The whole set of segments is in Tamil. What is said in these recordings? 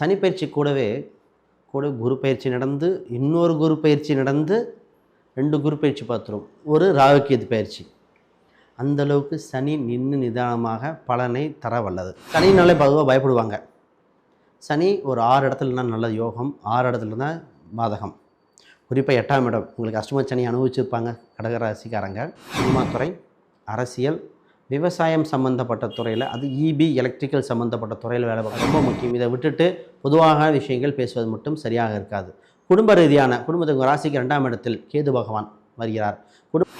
சனிப்பயிற்சி கூடவே கூட குரு பயிற்சி நடந்து இன்னொரு குரு பயிற்சி நடந்து ரெண்டு குரு பயிற்சி பார்த்துரும். ஒரு ராகுகேது பயிற்சி. அந்தளவுக்கு சனி நின்று நிதானமாக பலனை தர வல்லது. சனினாலே பொதுவாக பயப்படுவாங்க. சனி ஒரு ஆறு இடத்துலனா நல்ல யோகம் ஆறு இடத்துல தான் பாதகம். குறிப்பாக எட்டாம் இடம். உங்களுக்கு அஷ்டம சனி அனுபவிச்சிருப்பாங்க கடகராசிக்காரங்க. சினிமாத்துறை அரசியல் விவசாயம் சம்மந்தப்பட்ட துறையில் அது இபி எலக்ட்ரிக்கல் சம்மந்தப்பட்ட துறையில் வேலை பார்க்க ரொம்ப முக்கியம். இதை விட்டுட்டு பொதுவாக விஷயங்கள் பேசுவது மட்டும் சரியாக இருக்காது. குடும்ப ரீதியான குடும்பத்துக்கு ராசிக்கு ரெண்டாம் இடத்தில் கேது பகவான் வருகிறார். குடும்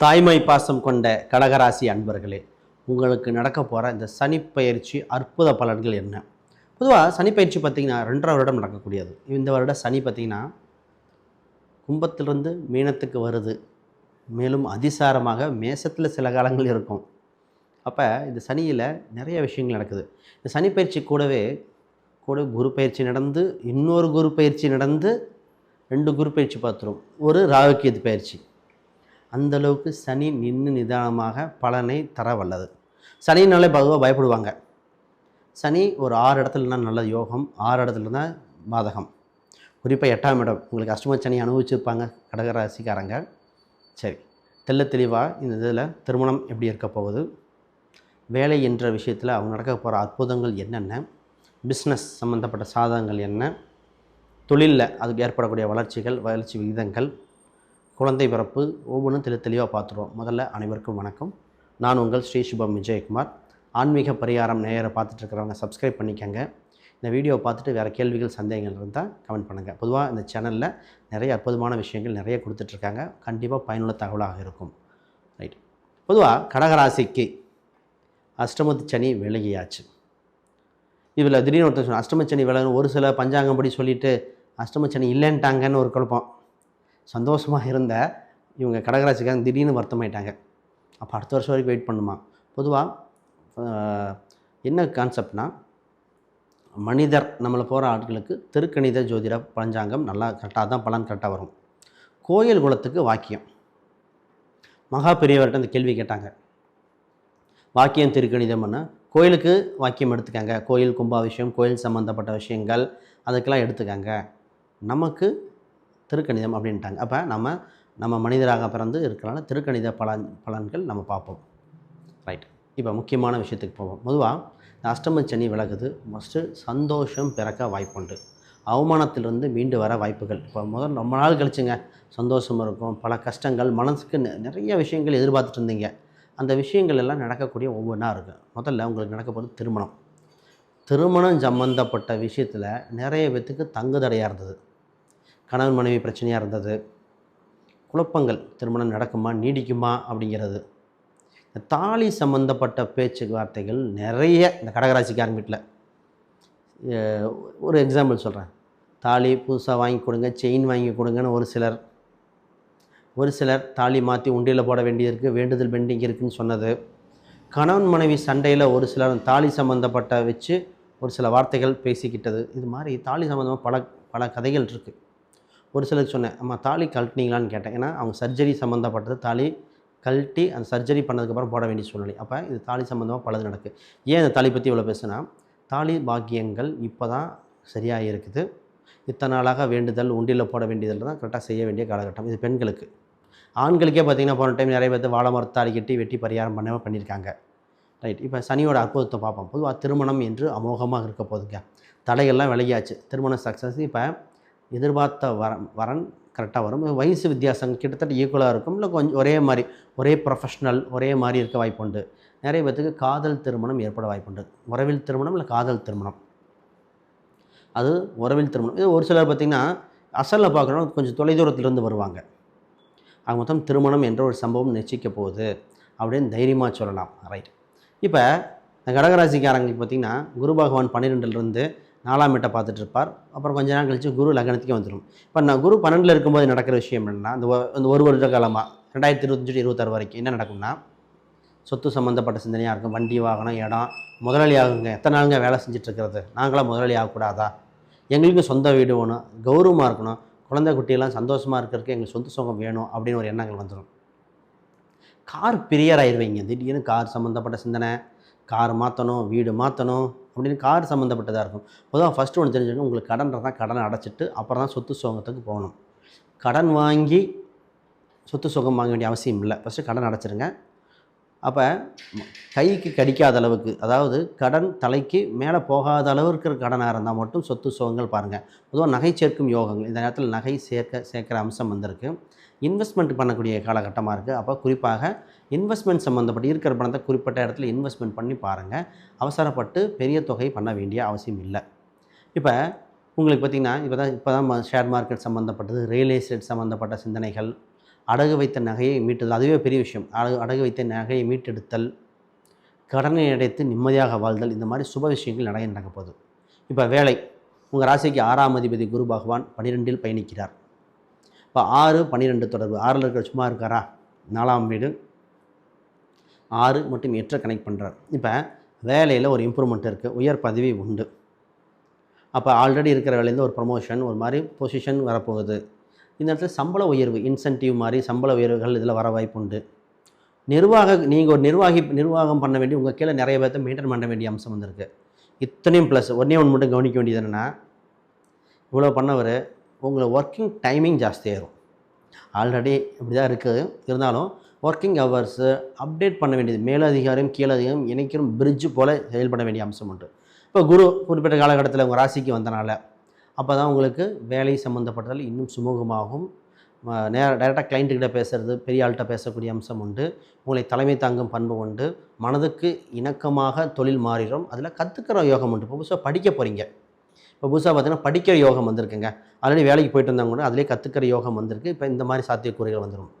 தாய்மை பாசம் கொண்ட கடகராசி அன்பர்களே உங்களுக்கு நடக்க போகிற இந்த சனிப்பயிற்சி அற்புத பலன்கள் என்ன? பொதுவாக சனிப்பயிற்சி பார்த்திங்கன்னா ரெண்டரை வருடம் நடக்கக்கூடியது. இந்த வருடம் சனி பார்த்திங்கன்னா கும்பத்திலிருந்து மீனத்துக்கு வருது. மேலும் அதிசாரமாக மேசத்தில் சில காலங்கள் இருக்கும். அப்போ இந்த சனியில் நிறைய விஷயங்கள் நடக்குது. இந்த சனி பயிற்சி கூடவே கூட குரு பயிற்சி நடந்து இன்னொரு குரு பயிற்சி நடந்து ரெண்டு குரு பயிற்சி பார்த்துரும். ஒரு ராகுக்கியது பயிற்சி. அந்தளவுக்கு சனி நின்று நிதானமாக பலனை தர வல்லது. சனினாலே பொதுவாக பயப்படுவாங்க. சனி ஒரு ஆறு இடத்துலனா நல்ல யோகம். ஆறு இடத்துல தான் பாதகம். குறிப்பாக எட்டாம் இடம். உங்களுக்கு அஷ்டம சனி அனுபவிச்சிருப்பாங்க கடகராசிக்காரங்க. சரி. தெள்ள தெளிவாக இந்த இதில் திருமணம் எப்படி இருக்க போகுது? வேலை என்ற விஷயத்தில் அவங்க நடக்க போகிற அற்புதங்கள் என்னென்ன? பிஸ்னஸ் சம்மந்தப்பட்ட சாதகங்கள் என்ன? தொழிலில் அதுக்கு ஏற்படக்கூடிய வளர்ச்சிகள் வளர்ச்சி விகிதங்கள் குழந்தை பிறப்பு ஒவ்வொன்றும் தெளி தெளிவாக பார்த்துருவோம். முதல்ல அனைவருக்கும் வணக்கம். நான் உங்கள் ஸ்ரீ சுபம் விஜயகுமார். ஆன்மீக பரிகாரம் நேயரை பார்த்துட்ருக்கிறவங்க சப்ஸ்கிரைப் பண்ணிக்கங்க. இந்த வீடியோவை பார்த்துட்டு வேறு கேள்விகள் சந்தேகங்கள் இருந்தால் கமெண்ட் பண்ணுங்கள் பொதுவாக இந்த சேனலில் நிறைய அற்புதமான விஷயங்கள் நிறைய கொடுத்துட்ருக்காங்க. கண்டிப்பாக பயனுள்ள தகவலாக இருக்கும். ரைட் பொதுவாக கடகராசிக்கு அஷ்டமத்து சனி விலகியாச்சு. இதில் திடீர்னு ஒருத்தர் சொன்ன அஷ்டம சனி ஒரு சில பஞ்சாங்கப்படி சொல்லிவிட்டு அஷ்டம சனி இல்லைன்ட்டாங்கன்னு ஒரு குழப்பம். சந்தோஷமாக இருந்த இவங்க கடகராசிக்காரங்க திடீர்னு வருத்தமாயிட்டாங்க. அப்போ அடுத்த வருஷம் வரைக்கும் வெயிட் பண்ணுமா? பொதுவாக என்ன கான்செப்ட்னா மனிதர் நம்மளை போகிற ஆட்களுக்கு திருக்கணித ஜோதிட பஞ்சாங்கம் நல்லா கரெக்டாக தான் பலன் கரெக்டாக வரும். கோயில் குலத்துக்கு வாக்கியம். மகா பெரியவர்கிட்ட இந்த கேள்வி கேட்டாங்க. வாக்கியம் திருக்கணிதம்னு கோயிலுக்கு வாக்கியம் எடுத்துக்காங்க. கோயில் கும்பாபிஷேகம் கோயில் சம்மந்தப்பட்ட விஷயங்கள் அதுக்கெல்லாம் எடுத்துக்காங்க. நமக்கு திருக்கணிதம் அப்படின்ட்டாங்க. அப்போ நம்ம நம்ம மனிதராக பிறந்து இருக்கிறனால திருக்கணித பலன் பலன்கள் நம்ம பார்ப்போம். ரைட் இப்போ முக்கியமான விஷயத்துக்கு போவோம். பொதுவாக இந்த அஷ்டம சனி விலகுது. ஃபஸ்ட்டு சந்தோஷம் பிறக்க வாய்ப்புண்டு. அவமானத்திலிருந்து மீண்டு வர வாய்ப்புகள். இப்போ முதல் ரொம்ப நாள் கழிச்சுங்க. சந்தோஷம் இருக்கும். பல கஷ்டங்கள் மனசுக்கு நெ- நிறைய விஷயங்கள் எதிர்பார்த்துட்டு இருந்தீங்க. அந்த விஷயங்கள் எல்லாம் நடக்கக்கூடிய ஒவ்வொன்றா இருக்குது முதல்ல உங்களுக்கு நடக்க போகிறது திருமணம். திருமணம் சம்மந்தப்பட்ட விஷயத்தில் நிறைய பேத்துக்கு தங்குதடையாக இருந்தது. கணவன் மனைவி பிரச்சனையாக இருந்தது. குழப்பங்கள் திருமணம் நடக்குமா நீடிக்குமா அப்படிங்கிறது. தாலி சம்மந்தப்பட்ட பேச்சு வார்த்தைகள் நிறைய இந்த கடகராசிக்காரங்க வீட்டில். ஒரு எக்ஸாம்பிள் சொல்கிறேன் தாலி புதுசாக வாங்கி கொடுங்க செயின் வாங்கி கொடுங்கன்னு ஒரு சிலர். ஒரு சிலர் தாலி மாற்றி உண்டியில் போட வேண்டியிருக்கு வேண்டுதல் பெண்டிங் இருக்குதுன்னு சொன்னது. கணவன் மனைவி சண்டையில் ஒரு சிலர் தாலி சம்மந்தப்பட்ட வச்சு ஒரு சில வார்த்தைகள் பேசிக்கிட்டது. இது மாதிரி தாலி சம்மந்தமாக பல பல கதைகள் இருக்குது ஒரு சிலருக்கு சொன்னேன் அம்மா தாலி கழட்டினீங்களான்னு கேட்டேன். ஏன்னா அவங்க சர்ஜரி சம்மந்தப்பட்டது தாலி கழட்டி அந்த சர்ஜரி பண்ணதுக்கப்புறம் போட வேண்டிய சூழ்நிலை. அப்போ இது தாலி சம்மந்தமாக பலது நடக்கு. ஏன் இந்த தாலி பற்றி இவ்வளோ பேசுனா தாலி பாக்கியங்கள் இப்போ தான் சரியாக இருக்குது. இத்தனை நாளாக வேண்டுதல் உண்டியில் போட வேண்டியதில் தான் கரெக்டாக செய்ய வேண்டிய காலகட்டம். இது பெண்களுக்கு. ஆண்களுக்கே பார்த்தீங்கன்னா போன டைம் நிறைய பேர்த்து வாழை மரத்தாடி கட்டி வெட்டி பரிகாரம் பண்ணாமல் பண்ணியிருக்காங்க. ரைட் இப்போ சனியோட அற்புதத்தை பார்ப்போம். பொதுவாக திருமணம் என்று அமோகமாக இருக்க போதுங்க தடைகள்லாம் விலகியாச்சு. திருமணம் சக்ஸஸ் இப்போ எதிர்பார்த்த வரன் வரன் கரெக்டாக வரும். வயசு வித்தியாசம் கிட்டத்தட்ட ஈக்குவலாக இருக்கும். இல்லை கொஞ்சம் ஒரே மாதிரி ஒரே ப்ரொஃபஷ்னல் ஒரே மாதிரி இருக்க வாய்ப்புண்டு நிறைய பேர்த்துக்கு காதல் திருமணம் ஏற்பட வாய்ப்புண்டு உறவில் திருமணம் இல்லை காதல் திருமணம். அது உறவில் திருமணம். இது ஒரு சிலர் பார்த்திங்கன்னா அசலில் பார்க்குறோம் கொஞ்சம் தொலைதூரத்துலேருந்து வருவாங்க. அது மொத்தம் திருமணம் என்ற ஒரு சம்பவம் நிச்சயிக்க போகுது அப்படின்னு தைரியமாக சொல்லலாம். ரைட் இப்போ இந்த கடகராசிக்காரங்களுக்கு பார்த்திங்கன்னா குரு பகவான் பன்னிரெண்டுலேருந்து நாலாம் வீட்டை பார்த்துட்டு இருப்பார் அப்புறம் கொஞ்ச நாள் கழிச்சு குரு லக்னத்துக்கே வந்துடும் இப்போ நான் குரு பன்னெண்டில் இருக்கும்போது நடக்கிற விஷயம் என்னென்னா இந்த ஒரு வருட காலமாக ரெண்டாயிரத்தி இருபத்தஞ்சு இருபத்தாறு வரைக்கும் என்ன நடக்கும்னா சொத்து சம்மந்தப்பட்ட சிந்தனையாக இருக்கும். வண்டி வாகனம் இடம் முதலாளி ஆகுங்க. எத்தனை நாளுங்க வேலை செஞ்சிட்ருக்கிறது? நாங்களாம் முதலாளி ஆகக்கூடாதா? எங்களுக்கும் சொந்த வீடு வேணும். கௌரவமாக இருக்கணும். குழந்தை குட்டியெல்லாம் சந்தோஷமாக இருக்கிறதுக்கு எங்களுக்கு சொந்த சுகம் வேணும் அப்படின்னு ஒரு எண்ணங்கள் வந்துடும் கார் பிரியர் ஆயிடுவீங்க. திடீர்னு கார் சம்மந்தப்பட்ட சிந்தனை கார் மாற்றணும் வீடு மாற்றணும் அப்படின்னு கார் சம்மந்தப்பட்டதாக இருக்கும். பொதுவாக ஃபஸ்ட்டு ஒன்று தெரிஞ்சுக்கணும் உங்களுக்கு கடன் இருந்தால் கடனை அடைச்சிட்டு அப்புறம் தான் சொத்து சுகத்துக்கு போகணும். கடன் வாங்கி சொத்து சுகம் வாங்க வேண்டிய அவசியம் இல்லை. ஃபஸ்ட்டு கடன் அடைச்சிருங்க. அப்போ கைக்கு கடிக்காத அளவுக்கு அதாவது கடன் தலைக்கு மேலே போகாத அளவு இருக்கிற கடனாக இருந்தால் மட்டும் சொத்து சுகங்கள் பாருங்கள் பொதுவாக நகை சேர்க்கும் யோகங்கள் இந்த நேரத்தில் நகை சேர்க்க சேர்க்குற அம்சம் வந்திருக்கு. இன்வெஸ்ட்மெண்ட் பண்ணக்கூடிய காலகட்டமாக இருக்குது அப்போ குறிப்பாக இன்வெஸ்ட்மெண்ட் சம்மந்தப்பட்டு இருக்கிற பணத்தை குறிப்பிட்ட இடத்துல இன்வெஸ்ட்மெண்ட் பண்ணி பாருங்கள் அவசரப்பட்டு பெரிய தொகை பண்ண வேண்டிய அவசியம் இல்லை. இப்போ உங்களுக்கு பார்த்திங்கன்னா இப்போ தான் இப்போ தான் ஷேர் மார்க்கெட் சம்மந்தப்பட்டது ரியல் எஸ்டேட் சம்மந்தப்பட்ட சிந்தனைகள் அடகு வைத்த நகையை மீட்டுதல் அதுவே பெரிய விஷயம். அடகு அடகு வைத்த நகையை மீட்டெடுத்தல் கடனை அடைத்து நிம்மதியாக வாழ்தல் இந்த மாதிரி சுப விஷயங்கள் நிறைய நடக்க போகுது. இப்போ வேலை உங்கள் ராசிக்கு ஆறாம் அதிபதி குரு பகவான் பன்னிரெண்டில் பயணிக்கிறார். இப்போ ஆறு பன்னிரெண்டு தொடர்பு. ஆறில் இருக்கிற சும்மா இருக்காரா? நாலாம் வீடு. ஆறு மற்றும் எட்டை கனெக்ட் பண்ணுறார் இப்போ வேலையில் ஒரு இம்ப்ரூவ்மெண்ட் இருக்குது உயர் பதவி உண்டு. அப்போ ஆல்ரெடி இருக்கிற வேலையிலேருந்து ஒரு ப்ரொமோஷன் ஒரு மாதிரி பொசிஷன் வரப்போகுது. இந்த இடத்துல சம்பள உயர்வு இன்சென்டிவ் மாதிரி சம்பள உயர்வுகள் இதில் வர வாய்ப்பு உண்டு. நிர்வாக நீங்கள் ஒரு நிர்வாகி நிர்வாகம் பண்ண வேண்டிய உங்கள் கீழே நிறைய பேர்த்த மெயின்டைன் பண்ண வேண்டிய அம்சம் வந்திருக்கு. இத்தனையும் ப்ளஸ் ஒன்றே ஒன்று மட்டும் கவனிக்க வேண்டியது என்னென்னா இவ்வளோ பண்ணவர் உங்களை ஒர்க்கிங் டைமிங் ஜாஸ்தியாயிரும். ஆல்ரெடி இப்படி தான் இருக்குது இருந்தாலும் ஒர்க்கிங் ஹவர்ஸு அப்டேட் பண்ண வேண்டியது. மேலதிகாரம் கீழதிகாரம் இணைக்கிறோம் பிரிட்ஜு போல் செயல்பட வேண்டிய அம்சம் உண்டு. இப்போ குரு குறிப்பிட்ட காலகட்டத்தில் உங்கள் ராசிக்கு வந்தனால அப்போ தான் உங்களுக்கு வேலை சம்மந்தப்பட்டதில் இன்னும் சுமூகமாகும். நேர டைரெக்டாக கிளைண்ட்டுக்கிட்ட பேசுகிறது பெரிய ஆள்கிட்ட பேசக்கூடிய அம்சம் உண்டு. உங்களை தலைமை தாங்கும் பண்பு உண்டு. மனதுக்கு இணக்கமாக தொழில் மாறிடும் அதில் கற்றுக்கிற யோகம் உண்டு. இப்போ புதுசாக படிக்க போகிறீங்க இப்போ புதுசாக பார்த்தீங்கன்னா படிக்கிற யோகம் வந்திருக்குங்க. ஆல்ரெடி வேலைக்கு போயிட்டு வந்தாங்க கூட அதிலே கற்றுக்கிற யோகம் வந்திருக்கு. இப்போ இந்த மாதிரி சாத்தியக்கூறுகள் வந்துடும்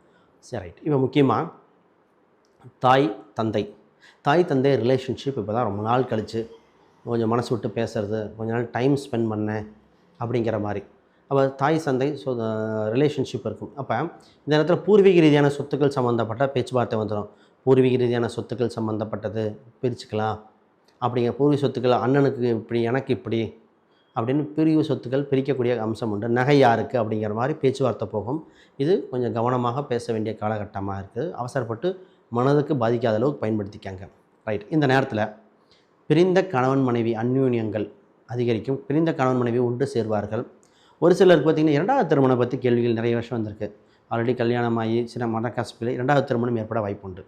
சரி ரைட் இப்போ முக்கியமாக தாய் தந்தை. தாய் தந்தை ரிலேஷன்ஷிப் இப்போ தான் ரொம்ப நாள் கழித்து கொஞ்சம் மனசு விட்டு பேசுறது கொஞ்ச நாள் டைம் ஸ்பெண்ட் பண்ணேன் அப்படிங்கிற மாதிரி. அப்போ தாய் சந்தை ஸோ ரிலேஷன்ஷிப் இருக்கும். அப்போ இந்த நேரத்தில் பூர்வீக ரீதியான சொத்துக்கள் சம்மந்தப்பட்ட பேச்சுவார்த்தை வந்துடும் பூர்வீக ரீதியான சொத்துக்கள் சம்மந்தப்பட்டது பிரிச்சுக்கலாம். அப்படிங்கிற பூர்வீக சொத்துக்கள் அண்ணனுக்கு இப்படி எனக்கு இப்படி அப்படின்னு பிரிவு சொத்துக்கள் பிரிக்கக்கூடிய அம்சம் உண்டு. நகை யாருக்கு அப்படிங்கிற மாதிரி பேச்சுவார்த்தை போகும். இது கொஞ்சம் கவனமாக பேச வேண்டிய காலகட்டமாக இருக்குது. அவசரப்பட்டு மனதுக்கு பாதிக்காத அளவுக்கு பயன்படுத்திக்காங்க. ரைட் இந்த நேரத்தில் பிரிந்த கணவன் மனைவி அந்யூன்யங்கள் அதிகரிக்கும். பிரிந்த கணவன் மனைவி ஒன்று சேர்வார்கள். ஒரு சிலருக்கு பார்த்திங்கன்னா இரண்டாவது திருமணம் பற்றி கேள்விகள் நிறைய வருஷம் வந்திருக்கு. ஆல்ரெடி கல்யாணமாகி சில மனக்கசப்பில் இரண்டாவது திருமணம் ஏற்பட வாய்ப்பு உண்டு.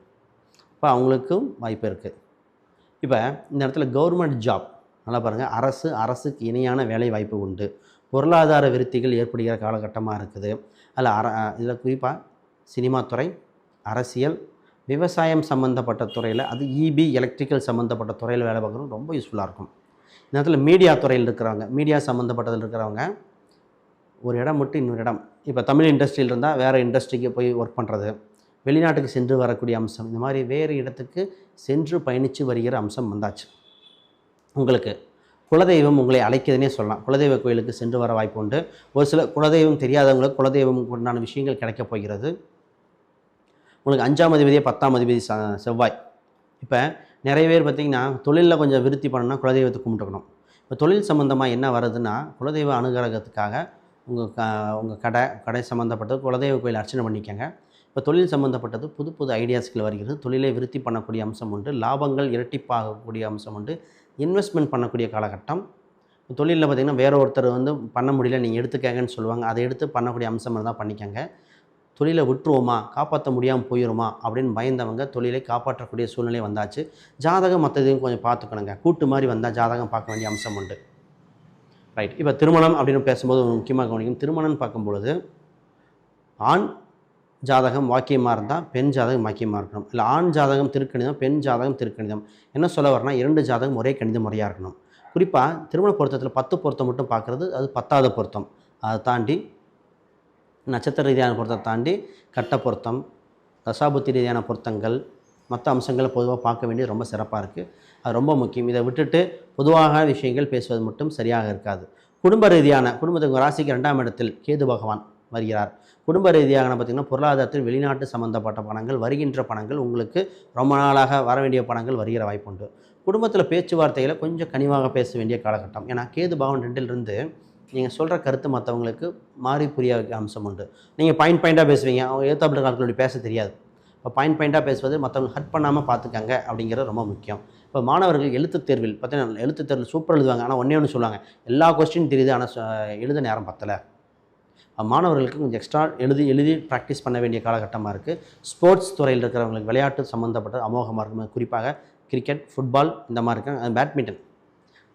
இப்போ அவங்களுக்கும் வாய்ப்பு இருக்குது இப்போ இந்த இடத்துல கவர்மெண்ட் ஜாப் நல்லா பாருங்கள் அரசு அரசுக்கு இணையான வேலை வாய்ப்பு உண்டு. பொருளாதார விருத்திகள் ஏற்படுகிற காலகட்டமாக இருக்குது. அதில் அர இதில் குறிப்பாக சினிமா துறை அரசியல் விவசாயம் சம்மந்தப்பட்ட துறையில் அது இபி எலக்ட்ரிக்கல் சம்மந்தப்பட்ட துறையில் வேலை பார்க்குறது ரொம்ப யூஸ்ஃபுல்லாக இருக்கும். இந்த நேரத்தில் மீடியா துறையில் இருக்கிறவங்க மீடியா சம்மந்தப்பட்டதில் இருக்கிறவங்க ஒரு இடம் விட்டு இன்னொரு இடம். இப்போ தமிழ் இண்டஸ்ட்ரியில் இருந்தால் வேறு இண்டஸ்ட்ரிக்கு போய் ஒர்க் பண்ணுறது வெளிநாட்டுக்கு சென்று வரக்கூடிய அம்சம். இந்த மாதிரி வேறு இடத்துக்கு சென்று பயணித்து வருகிற அம்சம் வந்தாச்சு. உங்களுக்கு குலதெய்வம் உங்களை அழைக்கிறதுனே சொல்லலாம். குலதெய்வ கோயிலுக்கு சென்று வர வாய்ப்பு உண்டு. ஒரு சில குலதெய்வம் தெரியாதவங்களுக்கு குலதெய்வம் உண்டான விஷயங்கள் கிடைக்கப் போகிறது. உங்களுக்கு அஞ்சாம் அதிபதியே பத்தாம் அதிபதி செவ்வாய். இப்போ நிறைய பேர் பார்த்திங்கன்னா தொழிலில் கொஞ்சம் விருத்தி பண்ணணும்னா குலதெய்வத்தை கும்பிட்டுக்கணும். இப்போ தொழில் சம்மந்தமாக என்ன வருதுன்னா குலதெய்வ அனுகிரகத்துக்காக உங்கள் க உங்கள் கடை கடை சம்மந்தப்பட்டது குலதெய்வ கோயில் அர்ச்சனை பண்ணிக்கங்க. இப்போ தொழில் சம்மந்தப்பட்டது புது புது ஐடியாஸ்கள் வருகிறது. தொழிலை விருத்தி பண்ணக்கூடிய அம்சம் உண்டு. லாபங்கள் இரட்டிப்பாகக்கூடிய அம்சம் உண்டு. இன்வெஸ்ட்மெண்ட் பண்ணக்கூடிய காலகட்டம். தொழிலில் பார்த்திங்கன்னா வேறு ஒருத்தர் வந்து பண்ண முடியல நீங்கள் எடுத்துக்கங்கன்னு சொல்லுவாங்க. அதை எடுத்து பண்ணக்கூடிய அம்சம் இருந்தால் பண்ணிக்கங்க. தொழிலை விட்டுருவோமா? காப்பாற்ற முடியாமல் போயிடுமா அப்படின்னு பயந்தவங்க தொழிலை காப்பாற்றக்கூடிய சூழ்நிலை வந்தாச்சு. ஜாதகம் மற்றதையும் கொஞ்சம் பார்த்துக்கணுங்க. கூட்டு மாதிரி வந்தால் ஜாதகம் பார்க்க வேண்டிய அம்சம் உண்டு. ரைட் இப்போ திருமணம் அப்படின்னு பேசும்போது முக்கியமாக கவனிக்கும் திருமணம்னு பார்க்கும்பொழுது ஆண் ஜாதகம் வாக்கியமாக இருந்தால் பெண் ஜாதகம் வாக்கியமாக இருக்கணும். இல்லை ஆண் ஜாதகம் திருக்கணிதம் பெண் ஜாதகம் திருக்கணிதம். என்ன சொல்ல வரனா இரண்டு ஜாதகம் ஒரே கணித முறையாக இருக்கணும். குறிப்பாக திருமண பொருத்தத்தில் பத்து பொருத்தம் மட்டும் பார்க்குறது அது பத்தாவது பொருத்தம். அதை தாண்டி நட்சத்திர ரீதியான பொருத்தத்தை தாண்டி கட்ட பொருத்தம் தசாபுத்தி ரீதியான பொருத்தங்கள் மற்ற அம்சங்களை பொதுவாக பார்க்க வேண்டியது ரொம்ப சிறப்பாக இருக்குது அது ரொம்ப முக்கியம். இதை விட்டுட்டு பொதுவாக விஷயங்கள் பேசுவது மட்டும் சரியாக இருக்காது. குடும்ப ரீதியான குடும்பத்துக்கு ராசிக்கு ரெண்டாம் இடத்தில் கேது பகவான். வருகிறார். குடும்ப ரீதியாக பார்த்திங்கன்னா பொருளாதாரத்தில் வெளிநாட்டு சம்மந்தப்பட்ட பணங்கள் வருகின்ற பணங்கள் உங்களுக்கு ரொம்ப நாளாக வர வேண்டிய பணங்கள் வருகிற வாய்ப்புண்டு. குடும்பத்தில் பேச்சுவார்த்தையில் கொஞ்சம் கனிவாக பேச வேண்டிய காலகட்டம். ஏன்னா கேது பாவன் ரெண்டிலிருந்து நீங்கள் சொல்கிற கருத்து மற்றவங்களுக்கு மாறி புரிய அம்சம் உண்டு நீங்கள் பாயிண்ட் பாயிண்ட்டாக பேசுவீங்க. அவங்க ஏத்தாப்பில் காலத்தில் பேச தெரியாது. இப்போ பாயிண்ட் பாயிண்ட்டாக பேசுவது மற்றவங்க ஹட் பண்ணாமல் பார்த்துக்கங்க அப்படிங்கிறது ரொம்ப முக்கியம். இப்போ மாணவர்கள் எழுத்துத் தேர்வில் பார்த்தீங்கன்னா எழுத்து தேர்வில் சூப்பர் எழுதுவாங்க. ஆனால் ஒன்றே ஒன்று சொல்லுவாங்க. எல்லா கொஸ்டின் தெரியுது. ஆனால் எழுத நேரம் பத்தலை. மாணவர்களுக்கு கொஞ்சம் எக்ஸ்ட்ரா எழுதி எழுதி ப்ராக்டிஸ் பண்ண வேண்டிய காலகட்டமாக இருக்குது ஸ்போர்ட்ஸ் துறையில் இருக்கிறவங்களுக்கு விளையாட்டு சம்மந்தப்பட்ட அமோகமாக இருக்கும் குறிப்பாக கிரிக்கெட் ஃபுட்பால் இந்த மாதிரி இருக்காங்க. பேட்மிண்டன்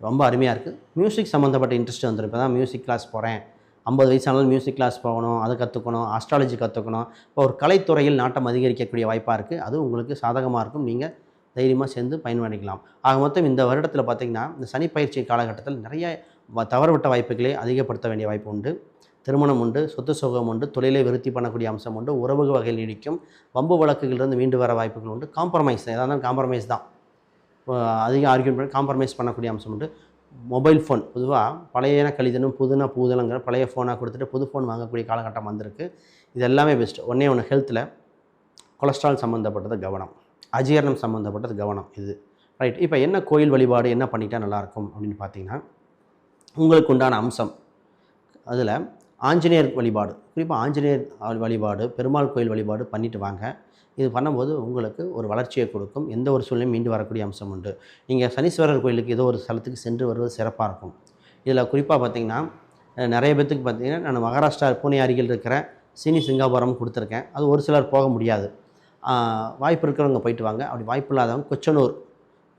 ரொம்ப அருமையாக இருக்குது மியூசிக் சம்மந்தப்பட்ட இன்ட்ரெஸ்ட் வந்துடும் தான் மியூசிக் கிளாஸ் போகிறேன் ஐம்பது வயசானாலும் மியூசிக் கிளாஸ் போகணும். அதை கற்றுக்கணும் ஆஸ்ட்ராலஜி கற்றுக்கணும் இப்போ ஒரு கலைத்துறையில் நாட்டம் அதிகரிக்கக்கூடிய வாய்ப்பாக இருக்குது அது உங்களுக்கு சாதகமாக இருக்கும். நீங்கள் தைரியமாக சேர்ந்து பயன்படுத்திக்கலாம் ஆக மொத்தம் இந்த வருடத்தில் பார்த்திங்கன்னா இந்த சனி பயிற்சி காலகட்டத்தில் நிறைய வ- தவறுவிட்ட வாய்ப்புகளை அதிகப்படுத்த வேண்டிய வாய்ப்பு உண்டு. திருமணம் உண்டு சொத்து சுகம் உண்டு தொழிலை விருத்தி பண்ணக்கூடிய அம்சம் உண்டு உறவு வகையில் நீடிக்கும் வம்பு வழக்குகளிலிருந்து மீண்டு வர வாய்ப்புகள் உண்டு காம்ப்ரமைஸ் தான் இருந்தாலும் காம்ப்ரமைஸ் தான். இப்போ அதிக ஆர்கியூமெண்ட் பண்ணி காம்ப்ரமைஸ் பண்ணக்கூடிய அம்சம் உண்டு. மொபைல் ஃபோன் பொதுவாக பழையன கழிதனும் புதுனா பூதலங்கிற பழைய ஃபோனாக கொடுத்துட்டு புது ஃபோன் வாங்கக்கூடிய காலகட்டம் வந்திருக்கு. இது எல்லாமே பெஸ்ட்டு ஒன்றே ஒன்று ஹெல்த்தில் கொலஸ்ட்ரால் சம்மந்தப்பட்டது கவனம். அஜீரணம் சம்மந்தப்பட்டது கவனம் இது. ரைட் இப்போ என்ன கோயில் வழிபாடு என்ன பண்ணிட்டால் நல்லாயிருக்கும் அப்படின்னு பார்த்தீங்கன்னா உங்களுக்கு உண்டான அம்சம். அதில் ஆஞ்சநேயர் வழிபாடு. குறிப்பாக ஆஞ்சநேயர் வழிபாடு பெருமாள் கோயில் வழிபாடு பண்ணிட்டு வாங்க. இது பண்ணும்போது உங்களுக்கு ஒரு வளர்ச்சியை கொடுக்கும். எந்த ஒரு சூழ்நிலையும் மீண்டு வரக்கூடிய அம்சம் உண்டு. நீங்கள் சனீஸ்வரர் கோயிலுக்கு ஏதோ ஒரு ஸ்தலத்துக்கு சென்று வருவது சிறப்பாக இருக்கும். இதில் குறிப்பாக பார்த்தீங்கன்னா நிறைய பேத்துக்கு பார்த்தீங்கன்னா நான் மகாராஷ்டிரா பூனே அருகில் இருக்கிற சினி சிங்காபுரம் கொடுத்துருக்கேன். அது ஒரு சிலர் போக முடியாது. வாய்ப்பு இருக்கிறவங்க போயிட்டு வாங்க. அப்படி வாய்ப்பு இல்லாதவங்க கொச்சனூர்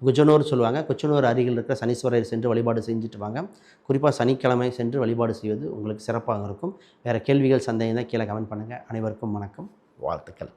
குஜனூர் சொல்லுவாங்க குச்சனூர் அருகில் இருக்கிற சனீஸ்வரர் சென்று வழிபாடு செஞ்சுட்டு வாங்க. குறிப்பாக சனிக்கிழமை சென்று வழிபாடு செய்வது உங்களுக்கு சிறப்பாக இருக்கும். வேறு கேள்விகள் சந்தேகம் தான் கீழே கமெண்ட் பண்ணுங்கள் அனைவருக்கும் வணக்கம். வாழ்த்துக்கள்.